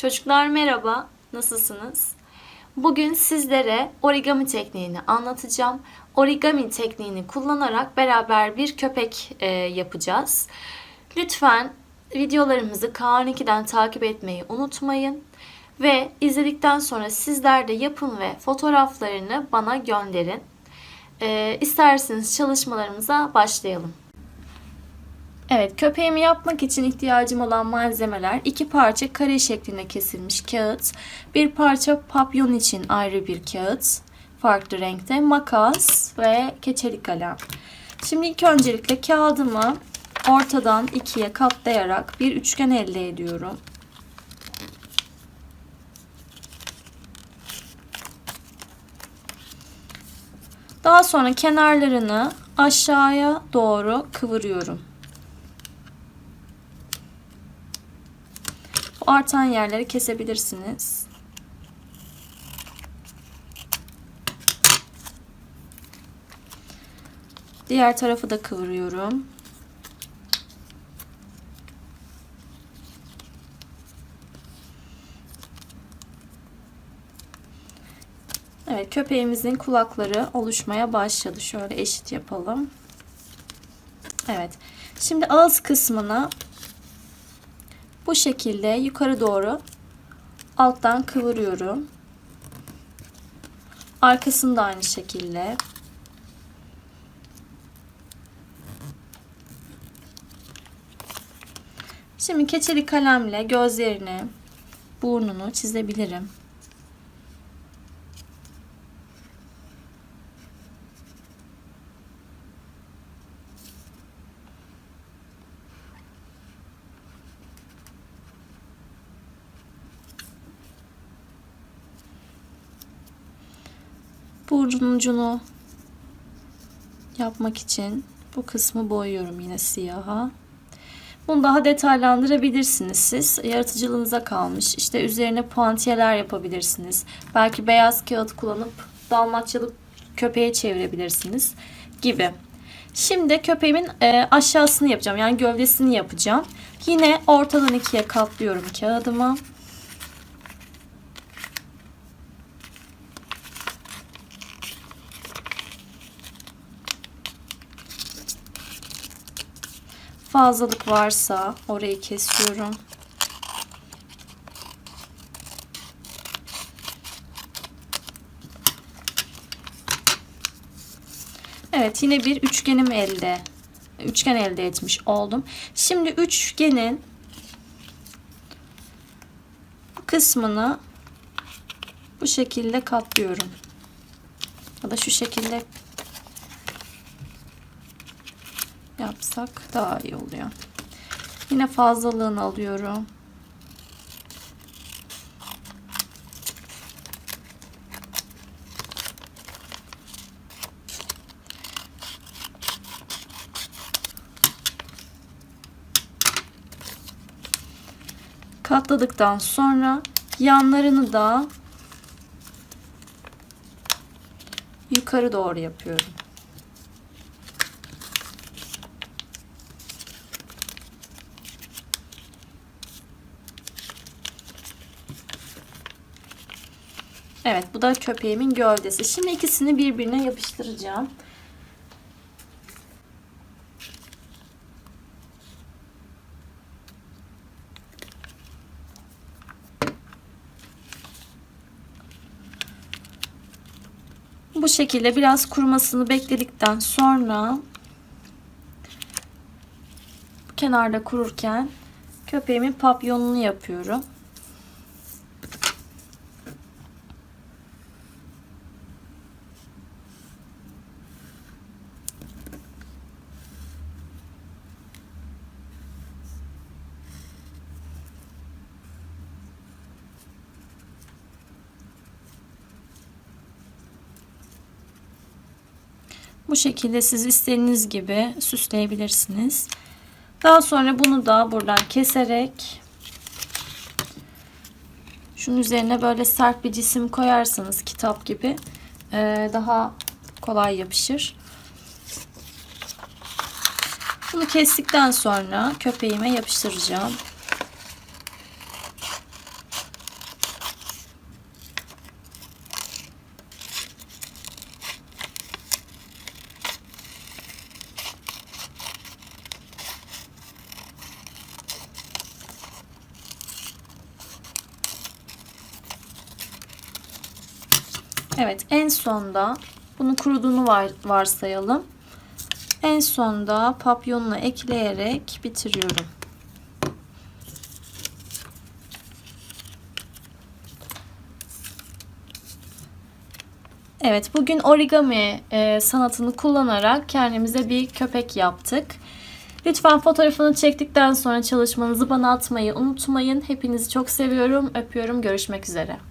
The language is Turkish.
Çocuklar merhaba, nasılsınız? Bugün sizlere origami tekniğini anlatacağım. Origami tekniğini kullanarak beraber bir köpek e, yapacağız. Lütfen videolarımızı K12'den takip etmeyi unutmayın. Ve izledikten sonra sizler de yapın ve fotoğraflarını bana gönderin. E, isterseniz çalışmalarımıza başlayalım. Evet, köpeğimi yapmak için ihtiyacım olan malzemeler iki parça kare şeklinde kesilmiş kağıt, bir parça papyon için ayrı bir kağıt, farklı renkte, makas ve keçeli kalem. Şimdi ilk öncelikle kağıdımı ortadan ikiye katlayarak bir üçgen elde ediyorum. Daha sonra kenarlarını aşağıya doğru kıvırıyorum. Artan yerleri kesebilirsiniz. Diğer tarafı da kıvırıyorum. Evet köpeğimizin kulakları oluşmaya başladı. Şöyle eşit yapalım. Evet. Şimdi ağız kısmını bu şekilde yukarı doğru alttan kıvırıyorum. Arkasını da aynı şekilde. Şimdi keçeli kalemle gözlerini, burnunu çizebilirim. Burcun ucunu yapmak için bu kısmı boyuyorum yine siyaha. Bunu daha detaylandırabilirsiniz siz. Yaratıcılığınıza kalmış. İşte üzerine puantiyeler yapabilirsiniz. Belki beyaz kağıt kullanıp dalmatçalı köpeğe çevirebilirsiniz gibi. Şimdi köpeğimin e, aşağısını yapacağım. Yani gövdesini yapacağım. Yine ortadan ikiye katlıyorum kağıdımı. Fazlalık varsa orayı kesiyorum. Evet yine bir üçgenim elde. Üçgen elde etmiş oldum. Şimdi üçgenin kısmını bu şekilde katlıyorum. Ya da şu şekilde yapsak daha iyi oluyor. Yine fazlalığını alıyorum. Katladıktan sonra yanlarını da yukarı doğru yapıyorum. Evet bu da köpeğimin gövdesi. Şimdi ikisini birbirine yapıştıracağım. Bu şekilde biraz kurumasını bekledikten sonra kenarda kururken köpeğimin papyonunu yapıyorum. Bu şekilde siz istediğiniz gibi süsleyebilirsiniz. Daha sonra bunu da buradan keserek şunun üzerine böyle sert bir cisim koyarsanız kitap gibi daha kolay yapışır. Bunu kestikten sonra köpeğime yapıştıracağım. Evet en sonda bunun kuruduğunu var, varsayalım. En sonda papyonunu ekleyerek bitiriyorum. Evet, bugün origami e, sanatını kullanarak kendimize bir köpek yaptık. Lütfen fotoğrafını çektikten sonra çalışmanızı bana atmayı unutmayın. Hepinizi çok seviyorum, öpüyorum. Görüşmek üzere.